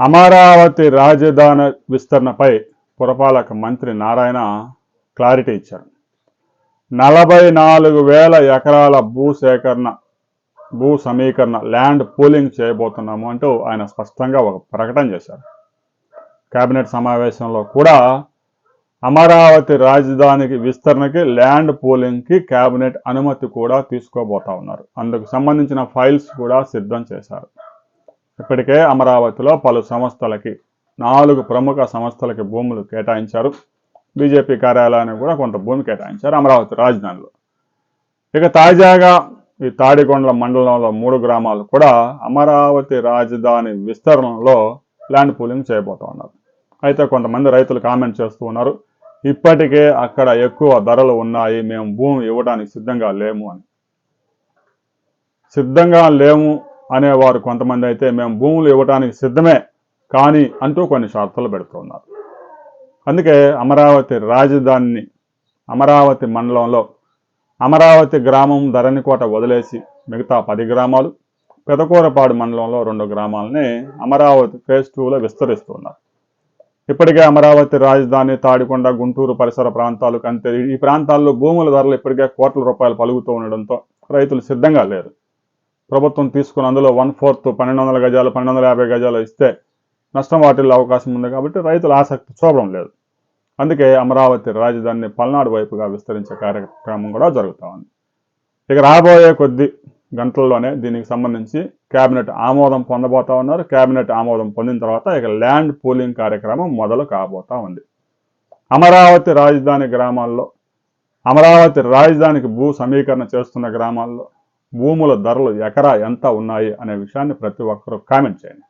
అమరావతి రాజధాని విస్తరణపై పురపాలక మంత్రి నారాయణ క్లారిటీ ఇచ్చారు. నలభై నాలుగు వేల ఎకరాల భూ సేకరణ భూ సమీకరణ ల్యాండ్ పూలింగ్ చేయబోతున్నాము అంటూ ఆయన స్పష్టంగా ఒక ప్రకటన చేశారు. కేబినెట్ సమావేశంలో కూడా అమరావతి రాజధానికి విస్తరణకి ల్యాండ్ పూలింగ్కి కేబినెట్ అనుమతి కూడా తీసుకోబోతా ఉన్నారు. అందుకు సంబంధించిన ఫైల్స్ కూడా సిద్ధం చేశారు. ఇప్పటికే అమరావతిలో పలు సంస్థలకి నాలుగు ప్రముఖ సంస్థలకి భూములు కేటాయించారు. బీజేపీ కార్యాలయానికి కూడా కొంత భూమి కేటాయించారు అమరావతి రాజధానిలో. ఇక తాజాగా ఈ తాడికొండల మండలంలో మూడు గ్రామాలు కూడా అమరావతి రాజధాని విస్తరణలో ల్యాండ్ పూలింగ్ చేయబోతా ఉన్నారు. అయితే కొంతమంది రైతులు కామెంట్ చేస్తూ ఉన్నారు ఇప్పటికే అక్కడ ఎక్కువ ధరలు ఉన్నాయి మేము భూమి ఇవ్వడానికి సిద్ధంగా లేము అని. సిద్ధంగా లేము అనేవారు కొంతమంది అయితే మేము భూములు ఇవ్వడానికి సిద్ధమే కానీ అంటూ కొన్ని షరతులు పెడుతున్నారు అందుకే అమరావతి రాజధానిని అమరావతి మండలంలో అమరావతి గ్రామం ధరణికోట వదిలేసి మిగతా పది గ్రామాలు పెదకూరపాడు మండలంలో రెండు గ్రామాలని అమరావతి ఫేజ్ టూలో విస్తరిస్తున్నారు ఇప్పటికే అమరావతి రాజధాని తాడికొండ గుంటూరు పరిసర ప్రాంతాలు కంటే ఈ ప్రాంతాల్లో భూముల ధరలు ఇప్పటికే కోట్ల రూపాయలు పలుకుతూ ఉండడంతో రైతులు సిద్ధంగా లేరు. ప్రభుత్వం తీసుకున్న అందులో వన్ ఫోర్త్ పన్నెండు వందల గజాలు పన్నెండు వందల యాభై గజాలు ఇస్తే నష్టం వాటిల్లో అవకాశం ఉంది కాబట్టి రైతులు ఆసక్తి చూపడం లేదు. అందుకే అమరావతి రాజధానిని పల్నాడు వైపుగా విస్తరించే కార్యక్రమం కూడా జరుగుతూ ఉంది. ఇక రాబోయే కొద్ది గంటల్లోనే దీనికి సంబంధించి కేబినెట్ ఆమోదం పొందబోతా ఉన్నారు. కేబినెట్ ఆమోదం పొందిన తర్వాత ఇక ల్యాండ్ పూలింగ్ కార్యక్రమం మొదలు కాబోతా ఉంది. అమరావతి రాజధాని గ్రామాల్లో అమరావతి రాజధానికి భూ సమీకరణ చేస్తున్న గ్రామాల్లో భూముల ధరలు ఎకరా ఎంత ఉన్నాయి అనే విషయాన్ని ప్రతి ఒక్కరూ కామెంట్ చేయండి.